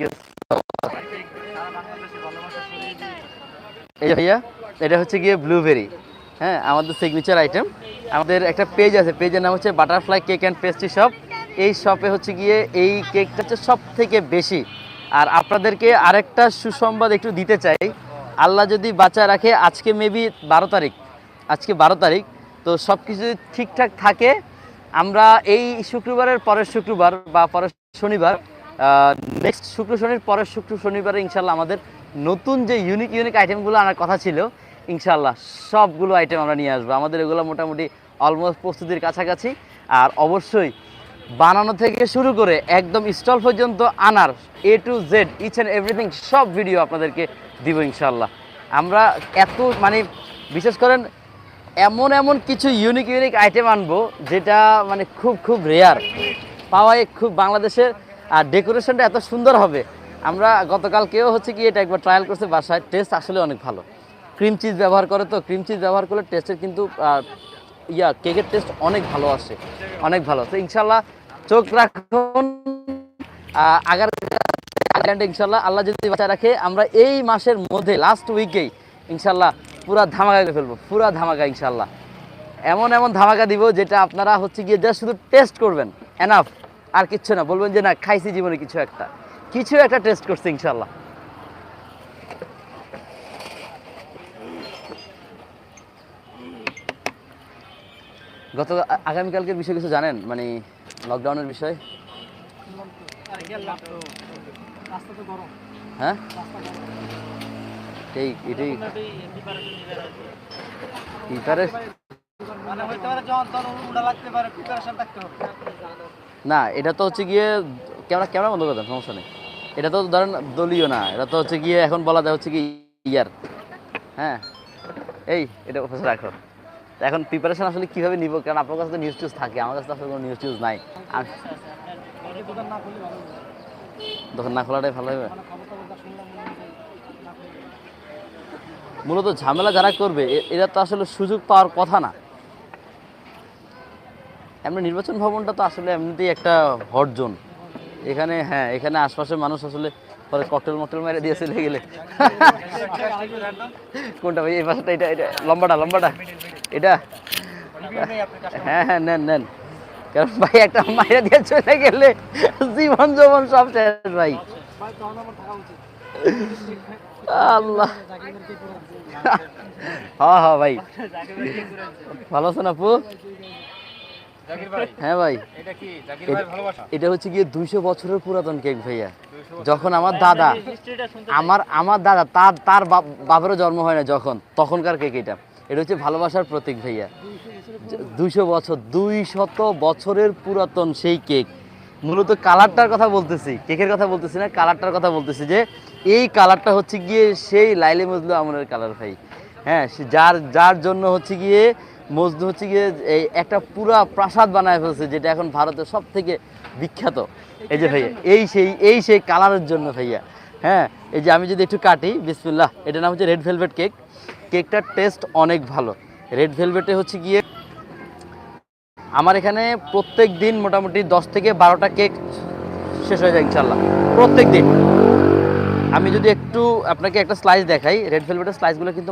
You এই ভাইয়া, এটা হচ্ছে গিয়ে ব্লুবেরি হ্যাঁ আমাদের সিগনেচার আইটেম আমাদের একটা পেজ আছে পেজের নাম হচ্ছে butterfly cake and pastry shop এই শপে হচ্ছে গিয়ে এই কেকটা হচ্ছে সব থেকে বেশি। আর আপনাদেরকে আরেকটা সুসংবাদ একটু দিতে চাই। আল্লাহ যদি বাঁচা রাখে, আজকে মেবি বারো তারিখ। আজকে বারো তারিখ। তো সব কিছু যদি ঠিকঠাক থাকে, আমরা এই শুক্রবারের পরের শুক্রবার বা পরের শনিবার নেক্সট শুক্র শনির পরের শুক্র শনিবারে ইনশাল্লাহ আমাদের নতুন যে ইউনিক ইউনিক আইটেমগুলো আনার কথা ছিল, ইনশাল্লাহ সবগুলো আইটেম আমরা নিয়ে আসব। আমাদের এগুলো মোটামুটি অলমোস্ট প্রস্তুতির কাছাকাছি। আর অবশ্যই বানানো থেকে শুরু করে একদম স্টল পর্যন্ত আনার A to Z each and everything সব ভিডিও আপনাদেরকে দিব ইনশাল্লাহ। আমরা এত মানে বিশেষ করেন, এমন এমন কিছু ইউনিক ইউনিক আইটেম আনব, যেটা মানে খুব খুব রেয়ার পাওয়ায় খুব বাংলাদেশের আর ডেকোরেশনটা এত সুন্দর হবে। আমরা গতকালকেও হচ্ছে কি এটা একবার ট্রায়াল করছে, বাসায় টেস্ট আসলে অনেক ভালো। ক্রিম চিজ ব্যবহার করে তো ক্রিম চিজ ব্যবহার করলে টেস্টের কিন্তু ইয়া কেকের টেস্ট অনেক ভালো আসে। অনেক ভালো। তো ইনশাল্লাহ চোখ রাখুন। আগার ইনশাল্লাহ আল্লাহ যদি বাঁচা রাখে, আমরা এই মাসের মধ্যে লাস্ট উইকেই ইনশাল্লাহ পুরা ধামাকা ফেলব। পুরা ধামাকা ইনশাল্লাহ এমন এমন ধামাকা দিব যেটা আপনারা হচ্ছে গিয়ে জাস্ট শুধু টেস্ট করবেন। এনাফ আর কিচ্ছু না, বলবেন যে না, খাইছি জীবনে কিছু একটা। কিছু একটা টেস্ট করছে ইনশাল্লাহ গত, আগামীকালকের বিষয়ে কিছু জানেন? মানে লকডাউনের বিষয়? হ্যাঁ? এই এটাই। প্রিপারেশন না, এটা তো হচ্ছে গিয়ে ক্যামেরা ক্যামেরা বন্ধ করে দেন, সমস্যা নেই। এটা তো ধরেন দলীয় না, এটা তো হচ্ছে গিয়ে এখন বলা যায় হচ্ছে কি ইয়ার। হ্যাঁ এই এটা উপরে রাখো এখন প্রিপারেশন আসলে কীভাবে নিব? কারণ আপনার কাছে তো নিউজ টিউজ থাকে, আমার কাছে আসলে কোনো নিউজ টিউজ নাই। দোকান না খোলাটাই ভালো হবে। মূলত ঝামেলা যারা করবে এরা তো আসলে সুযোগ পাওয়ার কথা না। এমনি নির্বাচন ভবনটা তো আসলে এমনিতেই একটা হট জোন এখানে হ্যাঁ এখানে আশপাশের মানুষ আসলে পরে ককটেল মকটেল মেরে দিয়ে চলে গেলে। কোনটা ভাই? এই পাশটা, এটা এটা, লম্বাটা লম্বাটা। এটা? হ্যাঁ হ্যাঁ নেন নেন। কারণ ভাই, একটা মাইরা দিয়ে চলে গেলে জীবন যৌবন সব শেষ ভাই। আল্লাহ। হ্যাঁ হ্যাঁ ভাই। ভালো আছেন আপু? হ্যাঁ ভাই। এটা কি জাকির এটা- ভাই ভালোবাসা? এটা হচ্ছে গিয়ে দুইশো বছরের পুরাতন কেক ভাইয়া। যখন আমার দাদা আমার আমার দাদা তার তার বাপ- জন্ম হয় না যখন তখনকার কেক এটা। এটা হচ্ছে ভালোবাসার প্রতীক ভাইয়া। দুইশো বছর দুই শত বছরের পুরাতন সেই কেক। মূলত কালারটার কথা বলতেছি কেকের কথা বলতেছি না কালারটার কথা বলতেছি যে এই কালারটা হচ্ছে গিয়ে সেই লাইলে মজলু আমলের কালার ভাই। হ্যাঁ যার যার জন্য হচ্ছে গিয়ে মজনু হচ্ছে গিয়ে এই একটা পুরা প্রাসাদ বানায় ফেলছে, যেটা এখন ভারতের সব থেকে বিখ্যাত। এই যে ভাইয়া, এই সেই এই সেই কালারের জন্য ভাইয়া। হ্যাঁ এই যে আমি যদি একটু কাটি, বিসমিল্লাহ, এটার নাম হচ্ছে রেড ভেলভেট কেক কেকটার টেস্ট অনেক ভালো। রেড ভেলভেটে হচ্ছে গিয়ে আমার এখানে প্রত্যেক দিন মোটামুটি দশ থেকে বারোটা কেক শেষ হয়ে যায় ইনশাল্লাহ প্রত্যেক দিন। আমি যদি একটু আপনাকে একটা স্লাইস দেখাই রেড ভেলভেটের স্লাইসগুলো কিন্তু